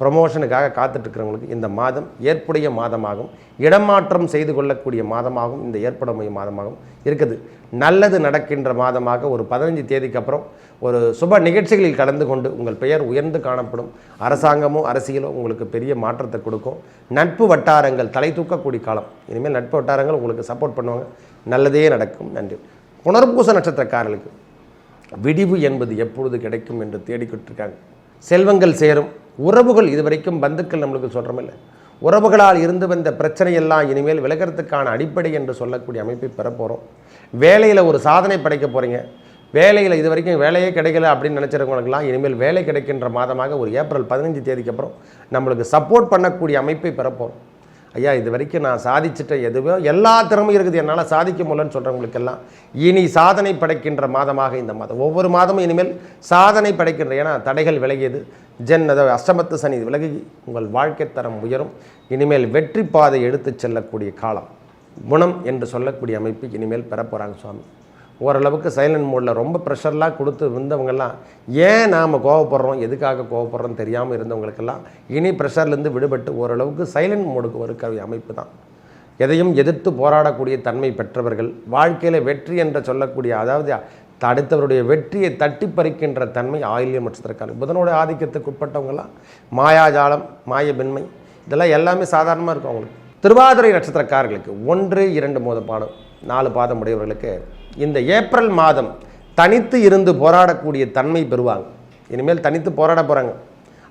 ப்ரமோஷனுக்காக காத்துட்ருக்கிறவங்களுக்கு இந்த மாதம் ஏற்புடைய மாதமாகும் இடமாற்றம் செய்து கொள்ளக்கூடிய மாதமாகவும் இந்த ஏற்படக்கூடிய மாதமாகவும் இருக்குது. நல்லது நடக்கின்ற மாதமாக ஒரு பதினஞ்சு தேதிக்கு அப்புறம் ஒரு சுப நிகழ்ச்சிகளில் கலந்து கொண்டு உங்கள் பெயர் உயர்ந்து காணப்படும். அரசாங்கமோ அரசியலோ உங்களுக்கு பெரிய மாற்றத்தை கொடுக்கும். நட்பு வட்டாரங்கள் தலை தூக்கக்கூடிய காலம். இனிமேல் நட்பு வட்டாரங்கள் உங்களுக்கு சப்போர்ட் பண்ணுவாங்க. நல்லதே நடக்கும். நன்றி. புனர்பூச நட்சத்திரக்காரர்களுக்கு விடிவு என்பது எப்பொழுது கிடைக்கும் என்று தேடிக்கிட்டு இருக்காங்க செல்வங்கள் சேரும். உறவுகள் இதுவரைக்கும் பந்துக்கள் நம்மளுக்கு சொல்கிறோமில்ல உறவுகளால் இருந்து வந்த பிரச்சனையெல்லாம் இனிமேல் விலகிறதுக்கான அடிப்படை என்று சொல்லக்கூடிய அமைப்பை பெற போகிறோம் வேலையில் ஒரு சாதனை படைக்க போகிறீங்க வேலையில் இது வரைக்கும் வேலையே கிடைக்கல அப்படின்னு நினச்சிருக்கவங்களுக்கெல்லாம் இனிமேல் வேலை கிடைக்கின்ற மாதமாக ஒரு ஏப்ரல் பதினஞ்சு தேதிக்கு அப்புறம் நம்மளுக்கு சப்போர்ட் பண்ணக்கூடிய அமைப்பை பெறப்போகிறோம் ஐயா இது வரைக்கும் நான் சாதிச்சிட்ட எதுவோ எல்லா திறமையும் இருக்குது. என்னால் சாதிக்க முடியலன்னு சொல்கிறவங்களுக்கெல்லாம் இனி சாதனை படைக்கின்ற மாதமாக இந்த மாதம். ஒவ்வொரு மாதமும் இனிமேல் சாதனை படைக்கின்ற ஏன்னா தடைகள் விலகியது. ஜென் அதாவது அஷ்டமத்து சனி விலகி உங்கள் வாழ்க்கை தரம் உயரும். இனிமேல் வெற்றி பாதை எடுத்துச் செல்லக்கூடிய காலம். குணம் என்று சொல்லக்கூடிய அமைப்பு இனிமேல் பெறப்போகிறாங்க சுவாமி. ஓரளவுக்கு சைலண்ட் மோடில் ரொம்ப ப்ரெஷர்லாம் கொடுத்து இருந்தவங்கெல்லாம் ஏன் நாம் கோவப்படுறோம்? எதுக்காக கோவப்படுறோம் தெரியாமல் இருந்தவங்களுக்கெல்லாம் இனி ப்ரெஷர்லேருந்து விடுபட்டு ஓரளவுக்கு சைலண்ட் மோடுக்கு ஒரு கவி அமைப்பு தான். எதையும் எதிர்த்து போராடக்கூடிய தன்மை பெற்றவர்கள் வாழ்க்கையில் வெற்றி என்று சொல்லக்கூடிய அதாவது அடுத்தவருடைய வெற்றியை தட்டி பறிக்கின்ற தன்மை ஆயில்யம் நட்சத்திரக்காரர்கள் புதனோட ஆதிக்கத்துக்கு உட்பட்டவங்கெல்லாம் மாயாஜாலம் மாயபெண்மை இதெல்லாம் எல்லாமே சாதாரணமாக இருக்கும் அவங்களுக்கு. திருவாதிரை நட்சத்திரக்காரர்களுக்கு ஒன்று இரண்டு மோத பாடம் நாலு பாதம் உடையவர்களுக்கு இந்த ஏப்ரல் மாதம் தனித்து இருந்து போராடக்கூடிய தன்மை பெறுவாங்க. இனிமேல் தனித்து போராட போகிறாங்க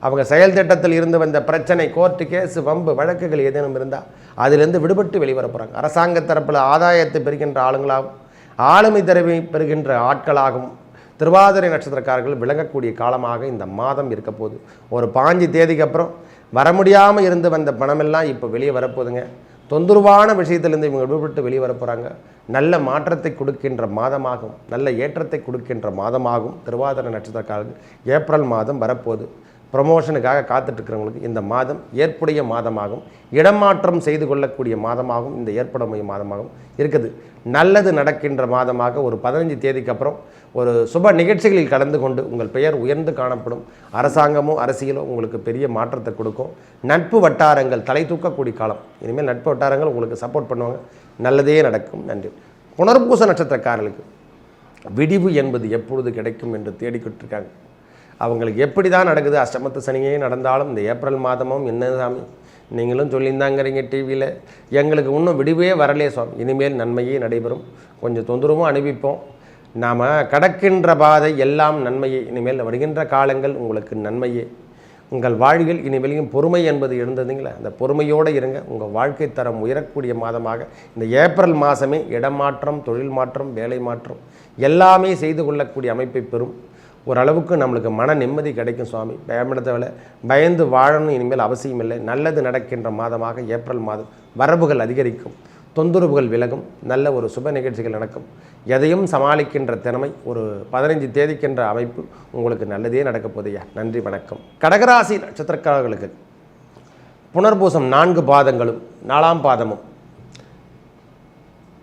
அவங்க செயல் திட்டத்தில் இருந்து வந்த பிரச்சனை கோர்ட்டு கேஸு வம்பு வழக்குகள் ஏதேனும் இருந்தால் அதிலிருந்து விடுபட்டு வெளிவர போகிறாங்க அரசாங்க தரப்பில் ஆதாயத்தை பெறுகின்ற ஆளுங்களாகவும் ஆளுமை திறமை பெறுகின்ற ஆட்களாகவும் திருவாதிரை நட்சத்திரக்காரர்கள் விளங்கக்கூடிய காலமாக இந்த மாதம் இருக்க போகுது. ஒரு பாஞ்சு தேதிக்கு அப்புறம் வர முடியாமல் இருந்து வந்த பணமெல்லாம் இப்போ வெளியே வரப்போகுதுங்க. தொந்தரவான விஷயத்திலிருந்து இவங்க விடுபட்டு வெளியே வர போகிறாங்க நல்ல மாற்றத்தை கொடுக்கின்ற மாதமாகும். நல்ல ஏற்றத்தை கொடுக்கின்ற மாதமாகும். திருவாதிரை நட்சத்திரக்காரர்கள் ஏப்ரல் மாதம் வரப்போகுது. ப்ரமோஷனுக்காக காத்துட்ருக்கிறவங்களுக்கு இந்த மாதம் ஏற்புடைய மாதமாகும் இடமாற்றம் செய்து கொள்ளக்கூடிய மாதமாகவும் இந்த ஏற்படக்கூடிய மாதமாகவும் இருக்குது. நல்லது நடக்கின்ற மாதமாக ஒரு பதினஞ்சு தேதிக்கு அப்புறம் ஒரு சுப நிகழ்ச்சிகளில் கலந்து கொண்டு உங்கள் பெயர் உயர்ந்து காணப்படும். அரசாங்கமோ அரசியலோ உங்களுக்கு பெரிய மாற்றத்தை கொடுக்கும். நட்பு வட்டாரங்கள் தலை தூக்கக்கூடிய காலம். இனிமேல் நட்பு வட்டாரங்கள் உங்களுக்கு சப்போர்ட் பண்ணுவாங்க. நல்லதே நடக்கும். நன்றி. புனர்பூச நட்சத்திரக்காரர்களுக்கு விடிவு என்பது எப்பொழுது கிடைக்கும் என்று தேடிக்கிட்டு இருக்காங்க அவங்களுக்கு எப்படி தான் நடக்குது? அஷ்டமத்து சனியே நடந்தாலும் இந்த ஏப்ரல் மாதமும் என்ன சாமி? நீங்களும் சொல்லியிருந்தாங்கிறீங்க டிவியில் எங்களுக்கு இன்னும் விடுவே வரலையே சுவாமி. இனிமேல் நன்மையே நடைபெறும். கொஞ்சம் தொந்தரவும் அனுப்பிப்போம் நாம் கடக்கின்ற பாதை எல்லாம் நன்மையே. இனிமேல் வருகின்ற காலங்கள் உங்களுக்கு நன்மையே. உங்கள் வாழ்வில் இனிமேலையும் பொறுமை என்பது இருந்ததுங்களா அந்த பொறுமையோடு இருங்க. உங்கள் வாழ்க்கை தரம் உயரக்கூடிய மாதமாக. இந்த ஏப்ரல் மாதமே இடமாற்றம் தொழில் மாற்றம் வேலை மாற்றம் எல்லாமே செய்து கொள்ளக்கூடிய அமைப்பை பெறும். ஓரளவுக்கு நம்மளுக்கு மன நிம்மதி கிடைக்கும் சுவாமி. பயமிடத்தை பயந்து வாழணும் இனிமேல் அவசியம் இல்லை. நல்லது நடக்கின்ற மாதமாக ஏப்ரல் மாதம் வரவுகள் அதிகரிக்கும். தொந்தரவுகள் விலகும். நல்ல ஒரு சுப நிகழ்ச்சிகள் நடக்கும். எதையும் சமாளிக்கின்ற திறமை ஒரு பதினைஞ்சு தேதிக்கின்ற அமைப்பு உங்களுக்கு நல்லதே நடக்க போதையா நன்றி வணக்கம். கடகராசி நட்சத்திரக்காரர்களுக்கு புனர்பூசம் நான்கு பாதங்களும் நாலாம் பாதமும்.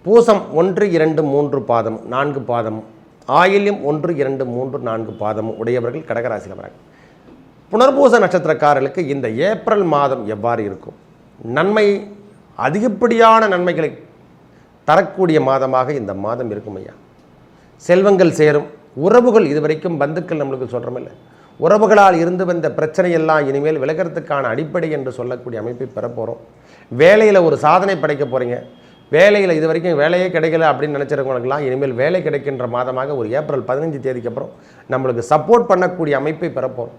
பூசம் ஒன்று இரண்டு மூன்று பாதமும் நான்கு பாதமும். ஆயில்யம் ஒன்று இரண்டு மூன்று நான்கு பாதமும் உடையவர்கள் கடகராசியில் வராங்க புனர்பூச நட்சத்திரக்காரர்களுக்கு இந்த ஏப்ரல் மாதம் எவ்வாறு இருக்கும்? நன்மை அதிகப்படியான நன்மைகளை தரக்கூடிய மாதமாக இந்த மாதம் இருக்கும் ஐயா. செல்வங்கள் சேரும். உறவுகள் இதுவரைக்கும் பந்துக்கள் நம்மளுக்கு சொல்கிறோமில்ல உறவுகளால் இருந்து வந்த பிரச்சனையெல்லாம் இனிமேல் விலகிறதுக்கான அடிப்படை என்று சொல்லக்கூடிய அமைப்பை பெற போகிறோம் வேலையில் ஒரு சாதனை படைக்க போகிறீங்க வேலையில் இது வரைக்கும் வேலையே கிடைக்கல அப்படின்னு நினச்சிருக்கவங்களுக்குலாம் இனிமேல் வேலை கிடைக்கின்ற மாதமாக ஒரு ஏப்ரல் பதினஞ்சு தேதிக்கு அப்புறம் நம்மளுக்கு சப்போர்ட் பண்ணக்கூடிய அமைப்பை பிறப்போம்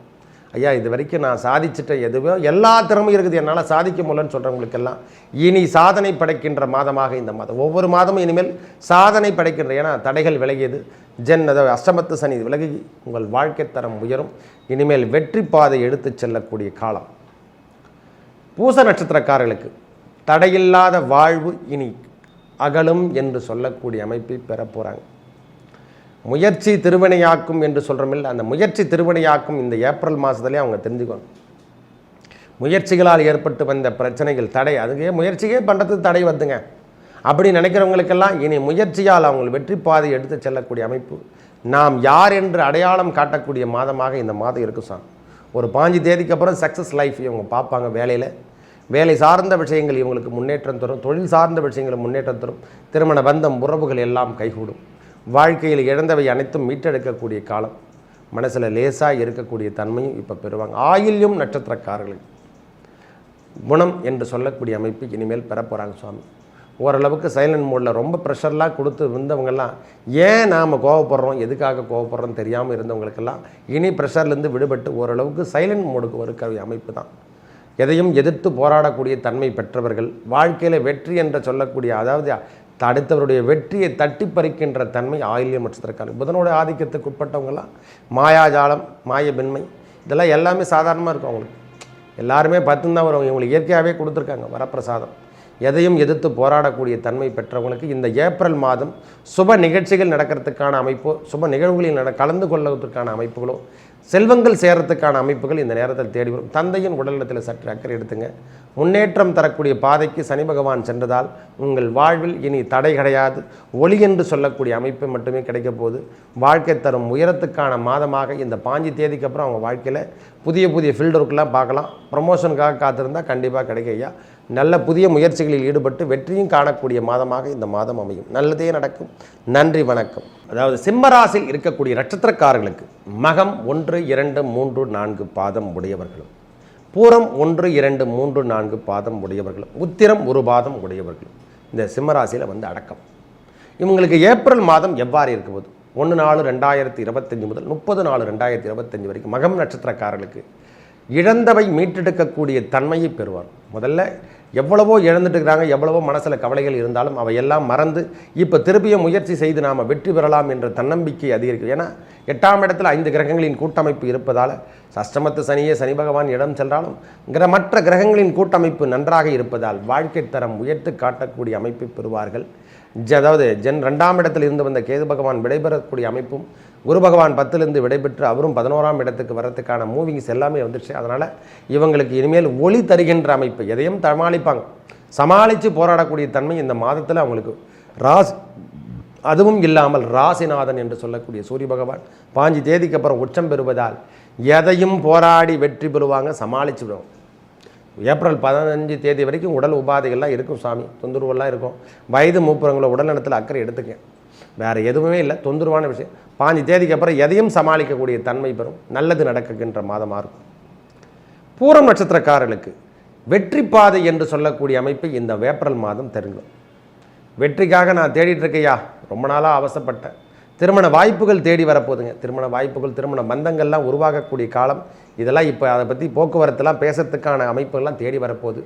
ஐயா இது வரைக்கும் நான் சாதிச்சிட்ட எதுவோ எல்லா திறமையும் இருக்குது. என்னால் சாதிக்க முடியலன்னு சொல்கிறவங்களுக்கெல்லாம் இனி சாதனை படைக்கின்ற மாதமாக இந்த மாதம். ஒவ்வொரு மாதமும் இனிமேல் சாதனை படைக்கின்ற ஏன்னா தடைகள் விலகியது. ஜென் அதாவது அஷ்டமத்து சனி விலகி உங்கள் வாழ்க்கை தரம் உயரும். இனிமேல் வெற்றி பாதை எடுத்துச் செல்லக்கூடிய காலம். பூச நட்சத்திரக்காரர்களுக்கு தடையில்லாத வாழ்வு இனி அகலும் என்று சொல்லக்கூடிய அமைப்பை பெற போகிறாங்க முயற்சி திருவினையாக்கும் என்று சொல்கிறோமில்ல அந்த முயற்சி திருவினையாக்கும் இந்த ஏப்ரல் மாதத்துலேயே அவங்க தெரிஞ்சுக்கணும். முயற்சிகளால் ஏற்பட்டு வந்த பிரச்சனைகள் தடை அதுக்கே முயற்சியே பண்ணுறதுக்கு தடை வந்துங்க அப்படி நினைக்கிறவங்களுக்கெல்லாம் இனி முயற்சியால் அவங்க வெற்றி பாதை எடுத்து செல்லக்கூடிய அமைப்பு. நாம் யார் என்று அடையாளம் காட்டக்கூடிய மாதமாக இந்த மாதம் இருக்கும் சார். ஒரு பாஞ்சு தேதிக்கு அப்புறம் சக்ஸஸ் லைஃப் இவங்க பார்ப்பாங்க வேலையில். வேலை சார்ந்த விஷயங்கள் இவங்களுக்கு முன்னேற்றம் தரும் தொழில் சார்ந்த விஷயங்கள் முன்னேற்றம் தரும் திருமண பந்தம் உறவுகள் எல்லாம் கைகூடும். வாழ்க்கையில் இழந்தவை அனைத்தும் மீட்டெடுக்கக்கூடிய காலம். மனசில் லேசாக இருக்கக்கூடிய தன்மையும் இப்போ பெறுவாங்க. ஆயில்யம் நட்சத்திரக்காரர்களுக்கு குணம் என்று சொல்லக்கூடிய அமைப்பு இனிமேல் பெற போகிறாங்க சுவாமி. ஓரளவுக்கு சைலண்ட் மோடில் ரொம்ப ப்ரெஷர்லாம் கொடுத்து இருந்தவங்கெல்லாம் ஏன் நாம் கோவப்படுறோம்? எதுக்காக கோவப்படுறோம் தெரியாமல் இருந்தவங்களுக்கெல்லாம் இனி ப்ரெஷர்லேருந்து விடுபட்டு ஓரளவுக்கு சைலண்ட் மோடுக்கு ஒரு கவி அமைப்பு தான். எதையும் எதிர்த்து போராடக்கூடிய தன்மை பெற்றவர்கள் வாழ்க்கையில் வெற்றி என்று சொல்லக்கூடிய அதாவது அடுத்தவருடைய வெற்றியை தட்டி பறிக்கின்ற தன்மை ஆயில்யம் நட்சத்திரக்காரர்கள். புதனோட ஆதிக்கத்துக்கு உட்பட்டவங்களாம் மாயாஜாலம் மாயபின்மை இதெல்லாம் எல்லாமே சாதாரணமாக இருக்கும் அவங்களுக்கு. எல்லாருமே பத்துன்னு தான் வரும் இவங்களுக்கு இயற்கையாகவே கொடுத்துருக்காங்க வரப்பிரசாதம். எதையும் எதிர்த்து போராடக்கூடிய தன்மை பெற்றவங்களுக்கு இந்த ஏப்ரல் மாதம் சுப நிகழ்ச்சிகள் நடக்கிறதுக்கான அமைப்போ சுப நிகழ்வுகளில் நட கலந்து கொள்வதற்கான அமைப்புகளோ செல்வங்கள் சேரத்துக்கான அமைப்புகள் இந்த நேரத்தில் தேடி வரும். தந்தையின் உடல்நலத்தில் சற்று அக்கறை எடுத்துங்க. முன்னேற்றம் தரக்கூடிய பாதைக்கு சனி பகவான் சென்றதால் உங்கள் வாழ்வில் இனி தடை கிடையாது. ஒளி என்று சொல்லக்கூடிய அமைப்பு மட்டுமே கிடைக்க போகுது. வாழ்க்கை தரும் உயரத்துக்கான மாதமாக இந்த பாஞ்சு தேதிக்கு அப்புறம் அவங்க வாழ்க்கையில் புதிய புதிய ஃபீல்டு பார்க்கலாம். ப்ரமோஷனுக்காக காத்திருந்தால் கண்டிப்பாக கிடைக்க ஐயா. நல்ல புதிய முயற்சிகளில் ஈடுபட்டு வெற்றியும் காணக்கூடிய மாதமாக இந்த மாதம் அமையும். நல்லதே நடக்கும். நன்றி வணக்கம். அதாவது சிம்மராசில் இருக்கக்கூடிய நட்சத்திரக்காரர்களுக்கு மகம் ஒன்று இரண்டு மூன்று நான்கு பாதம் உடையவர்களும். பூரம் ஒன்று இரண்டு மூன்று நான்கு பாதம் உடையவர்களும். உத்திரம் ஒரு பாதம் உடையவர்களும். இந்த சிம்மராசியில் வந்து அடக்கம். இவங்களுக்கு ஏப்ரல் மாதம் எவ்வாறு இருக்க ஒன்று நாலு ரெண்டாயிரத்தி இருபத்தஞ்சி முதல் முப்பது நாலு ரெண்டாயிரத்தி இருபத்தஞ்சி வரைக்கும் மகம் நட்சத்திரக்காரர்களுக்கு இழந்தவை மீட்டெடுக்கக்கூடிய தன்மையை பெறுவார். முதல்ல எவ்வளவோ இழந்துட்டு இருக்கிறாங்க எவ்வளவோ மனசில் கவலைகள் இருந்தாலும் அவையெல்லாம் மறந்து இப்போ திருப்பிய முயற்சி செய்து நாம் வெற்றி பெறலாம் என்ற தன்னம்பிக்கை அதிகரிக்கும். ஏன்னா எட்டாம் இடத்துல ஐந்து கிரகங்களின் கூட்டமைப்பு இருப்பதால் சஷ்டமத்து சனியே சனி பகவான் இடம் சென்றாலும் கிர மற்ற கிரகங்களின் கூட்டமைப்பு நன்றாக இருப்பதால் வாழ்க்கை தரம் உயர்த்து காட்டக்கூடிய அமைப்பை பெறுவார்கள். அதாவது ஜென் ரெண்டாம் இடத்தில் இருந்து வந்த கேது பகவான் விடைபெறக்கூடிய அமைப்பும் குரு பகவான் பத்துலேருந்து விடைபெற்று அவரும் பதினோராம் இடத்துக்கு வரத்துக்கான மூவிங்ஸ் எல்லாமே வந்துருச்சு. அதனால் இவங்களுக்கு இனிமேல் ஒளி தருகின்ற அமைப்பு எதையும் சமாளிப்பாங்க சமாளித்து போராடக்கூடிய தன்மை இந்த மாதத்தில் அவங்களுக்கு. ராசி அதுவும் இல்லாமல் ராசிநாதன் என்று சொல்லக்கூடிய சூரிய பகவான் பாஞ்சு தேதிக்கு அப்புறம் உச்சம் பெறுவதால் எதையும் போராடி வெற்றி பெறுவாங்க சமாளிச்சு விடுவாங்க. ஏப்ரல் பதினஞ்சு தேதி வரைக்கும் உடல் உபாதைகள்லாம் இருக்கும் சாமி தொந்தரவுலாம் இருக்கும். வயது மூப்புறவங்கள உடல்நலத்தில் அக்கறை எடுத்துக்க. வேறு எதுவுமே இல்லை தொந்தரவான விஷயம். பாஞ்சு தேதிக்கு அப்புறம் எதையும் சமாளிக்கக்கூடிய தன்மை பெறும். நல்லது நடக்குகின்ற மாதமாக இருக்கும். பூரம் நட்சத்திரக்காரர்களுக்கு வெற்றி பாதை என்று சொல்லக்கூடிய அமைப்பை இந்த ஏப்ரல் மாதம் தெரிஞ்சுக்கும் வெற்றிக்காக நான் தேடிட்டு இருக்கையா? ரொம்ப நாளாக அவசப்பட்டேன். திருமண வாய்ப்புகள் தேடி வரப்போகுதுங்க. திருமண வாய்ப்புகள் திருமண பந்தங்கள்லாம் உருவாகக்கூடிய காலம் இதெல்லாம் இப்போ அதை பற்றி போக்குவரத்துலாம் பேசுறதுக்கான அமைப்புகள்லாம் தேடி வரப்போகுது.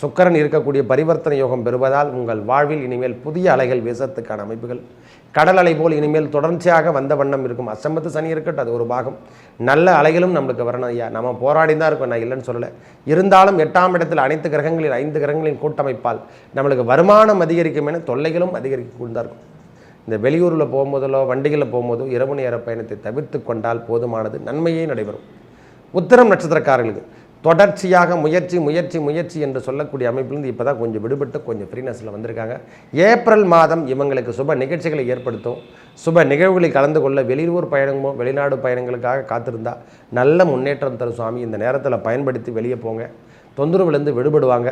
சுக்கரன் இருக்கக்கூடிய பரிவர்த்தனை யோகம் பெறுவதால் உங்கள் வாழ்வில் இனிமேல் புதிய அலைகள் வீசத்துக்கான அமைப்புகள். கடல் அலை போல் இனிமேல் தொடர்ச்சியாக வந்த வண்ணம் இருக்கும். அசம்பத்து சனி இருக்கட்டும் அது ஒரு பாகம். நல்ல அலைகளும் நம்மளுக்கு வரணும் ஐயா. நம்ம போராடி தான் இருக்கோம் நான் இல்லைன்னு சொல்லலை. இருந்தாலும் எட்டாம் இடத்தில் அனைத்து கிரகங்களில் ஐந்து கிரகங்களின் கூட்டமைப்பால் நம்மளுக்கு வருமானம் அதிகரிக்கும் என தொல்லைகளும் அதிகரிக்க இருக்கும். இந்த வெளியூரில் போகும்போதோ வண்டிகளில் போகும்போதோ இரவு நேர பயணத்தை தவிர்த்து கொண்டால் போதுமானது. நன்மையே நடைபெறும். உத்தரம் நட்சத்திரக்காரர்களுக்கு. தொடர்ச்சியாக முயற்சி முயற்சி முயற்சி என்று சொல்லக்கூடிய அமைப்பிலிருந்து இப்போ தான் கொஞ்சம் விடுபட்டு கொஞ்சம் ஃப்ரீனஸில் வந்திருக்காங்க. ஏப்ரல் மாதம் இவங்களுக்கு சுப நிகழ்ச்சிகளை ஏற்படுத்தும். சுப நிகழ்வுகளில் கலந்து கொள்ள வெளியூர் பயணமோ வெளிநாடு பயணங்களுக்காக காத்திருந்தா நல்ல முன்னேற்றம் தரும் சுவாமி. இந்த நேரத்தில் பயன்படுத்தி வெளியே போங்க. தொந்தரவுலேருந்து விடுபடுவாங்க.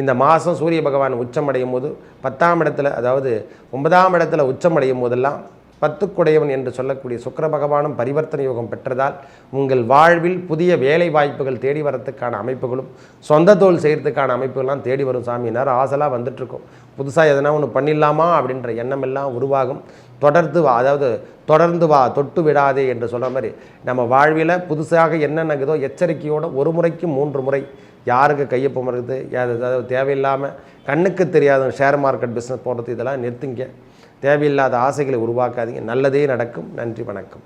இந்த மாதம் சூரிய பகவான் உச்சமடையும் போது பத்தாம் இடத்துல அதாவது ஒன்பதாம் இடத்துல உச்சமடையும் போதெல்லாம் பத்துக்குடையவன் என்று சொல்லக்கூடிய சுக்கிர பகவானும் பரிவர்த்தனை யோகம் பெற்றதால் உங்கள் வாழ்வில் புதிய வேலை வாய்ப்புகள் தேடி வரத்துக்கான அமைப்புகளும் சொந்த தோல் செய்கிறதுக்கான அமைப்புகள்லாம் தேடி வரும் சாமி. நேரம் ஆசலாக வந்துட்டுருக்கும். புதுசாக எதனா ஒன்று பண்ணிடலாமா அப்படின்ற எண்ணம் எல்லாம் உருவாகும். தொடர்ந்து வா அதாவது தொடர்ந்து வா தொட்டு விடாதே என்று சொல்கிற மாதிரி நம்ம வாழ்வில் புதுசாக என்ன எச்சரிக்கையோடு ஒரு முறைக்கு மூன்று முறை யாருக்கு கையொப்பம் இருக்குது அதாவது தேவையில்லாமல் கண்ணுக்கு தெரியாத ஷேர் மார்க்கெட் பிஸ்னஸ் போடுறது இதெல்லாம் நிறுத்துங்க. தேவையில்லாத ஆசைகளை உருவாக்காதீங்க. நல்லதே நடக்கும். நன்றி வணக்கம்.